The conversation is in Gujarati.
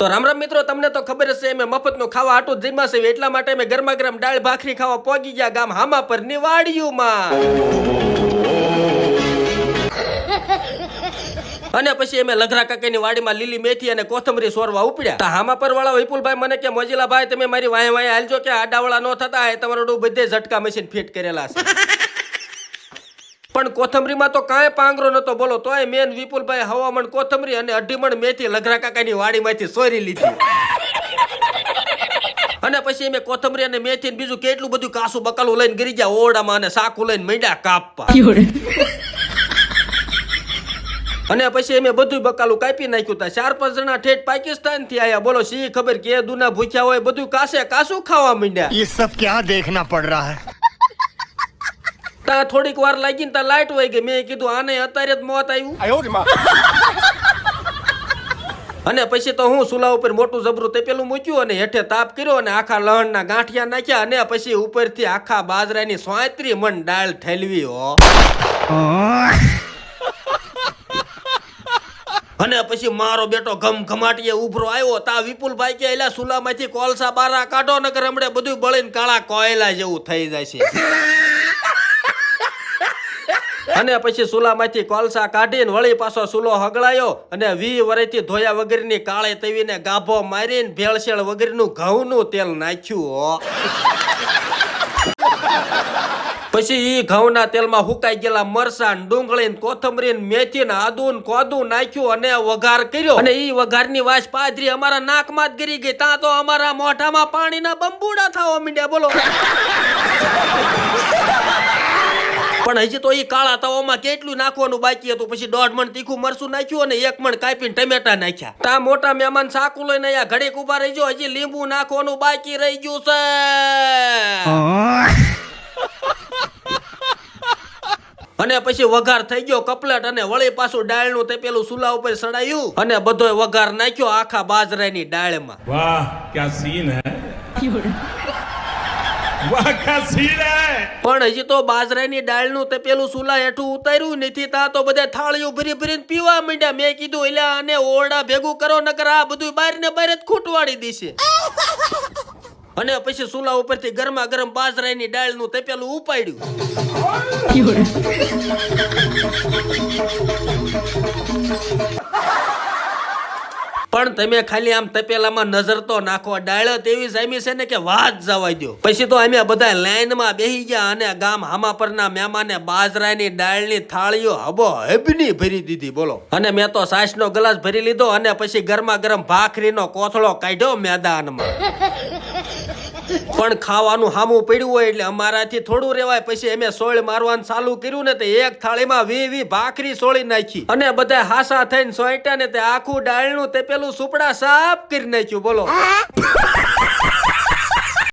તો રામ રામ મિત્રો, તમને તો ખબર હશે, અમે મફતનું ખાવા આટું જમ્યા છે એટલા માટે અમે ગરમા ગરમ દાળ ભાખરી ખાવા પોગી ગયા ગામ હામા પર નિવાડિયુંમાં અને પછી અમે લઘરા કાકાની વાડીમાં લીલી મેથી અને કોથમરી સોરવા ઉપડ્યા. તા હામા પર વાળા વિપુલભાઈ મને કે મોજીલા ભાઈ તમે મારી વાય વાય હાલજો કે આડાવાળા ન થતા, એ તમારું બધે ઝટકા મશીન ફિટ કરેલા છે. પણ કોથમરીમાં તો કાંઈ પાંગરો નતો બોલો તોય મેન વિપુલભાઈ હવામણ કોથમરી અને અઢીમણ મેથી લઘરા કાકાની વાડીમાંથી સોરી લીધી અને પછી અમે કોથમરી અને મેથી ને બીજું કેટલું બધું કાસું બકાલું લઈને ગરી ગયા ઓરડામાં અને સાકું લઈને મંડ્યા કાપવા અને પછી અમે બધું બકાલું કાપી નાખ્યું તા ચાર પાંચ જણા ઠેઠ પાકિસ્તાન થી આયા બોલો સી ખબર કે દુના ભૂખ્યા હોય બધું કાસે કાસું ખાવા માંડ્યા ये सब क्या देखना पड़ रहा है તા થોડીક વાર લાગી ને તા લાઈટ વહી ગઈ મેં કીધું આને અત્યારે જ મોત આવ્યું. અને પછી તો હું સુલા ઉપર મોટું જબરું તેપેલું મૂક્યું અને હેઠે તાપ કર્યો અને આખા લહણના ગાંઠિયા નાખ્યા અને પછી ઉપરથી આખા બાજરાની સોંત્રી મન ડાળ ઠેલવી હો. અને પછી મારો બેટો ઘમ ઘમાટીએ ઉભરો આવ્યો. તા વિપુલભાઈ કે એલા સુલામાંથી કોલસા બારા કાઢો નકર હમણે બધું બળીને કાળા કોયલા જેવું થઈ જાય છે અને પછી સુલામાંથી કોલસા કાઢીને વળી પાછો સુલો હગળાયો અને વી વરેથી ધોયા વગરની કાળે તવીને ગાભો મારીને ભેળસેળ વગરનું ઘઉંનું તેલ નાખ્યું પછી ઈ ઘઉંના તેલમાં હુકાઈ ગયેલા મરસાન ડુંગળી કોથમરી મેથી ને આદુન, કોદું નાખ્યું અને વઘાર કર્યો. અને ઈ વઘારની વાસ પાદરી અમારા નાકમાં જ ગરી ગઈ. ત્યાં તો અમારા મોઢામાં પાણીના બંબુડા થવા માંડ્યા બોલો. હજી તો એ કાળા તવામાં કેટલું નાખવાનું બાકી હતું? પછી દોઢ મણ તીખું મરસું નાખ્યું અને એક મણ કાપીને ટમેટા નાખ્યા. તા મોટા મહેમાન સાકુ લઈને અહીંયા ઘડીક ઊભા રહીજો. હજી લીંબુ નાખવાનું બાકી રહી ગયું છે. અને પછી વઘાર થઈ ગયો કપલેટ અને વળી પાછું ડાળનું તે પેલું સુલા ઉપર સડાયું અને બધો વઘાર નાખ્યો આખા બાજરાની ડાળમાં. વાહ ક્યાં સીન હે? વાહ ક્યાં સીન હે? પણ હજી તો બાજરાની ડાળનું તે પેલું સુલા હેઠું ઉતાર્યું નથી તા તો બધા થાળીઓ ભરી ભરીને પીવા માંડ્યા. મેં કીધું એટલે આને ઓરડા ભેગું કરો નકર આ બધું બહાર ને બહાર જ ખૂટવાડી દેશે. અને પછી સુલા ઉપરથી ગરમા ગરમ બાજરાની દાળનું તે પેલું ઉપાડ્યું. પણ તમે ખાલી આમ તપેલામાં નજર તો નાખો. ડાળ તેવી જામી છે ને કે વાત જવા દો પછી તો અમે બધા લાઈનમાં બેહી ગયા અને ગામ હામા પરના મહેમાને બાજરાની ડાળની થાળીઓ હબો હબની ભરી દીધી, બોલો. અને મેં તો સાસનો ગ્લાસ ભરી લીધો અને પછી ગરમા ગરમ ભાખરીનો કોથળો કાઢ્યો મેદાનમાં. પણ ખાવાનું હામું પડ્યું હોય એટલે અમારાથી થોડું રેવાય. પછી અમે સોળ મારવાનું ચાલુ કર્યું ને તે એક થાળીમાં વી વી ભાખરી સોળી નાખી. અને બધા હાસા થઈને સોંટ્યા ને તે આખું ડાળનું તે પેલું સુપડા સાફ કરી નાખ્યું. બોલો.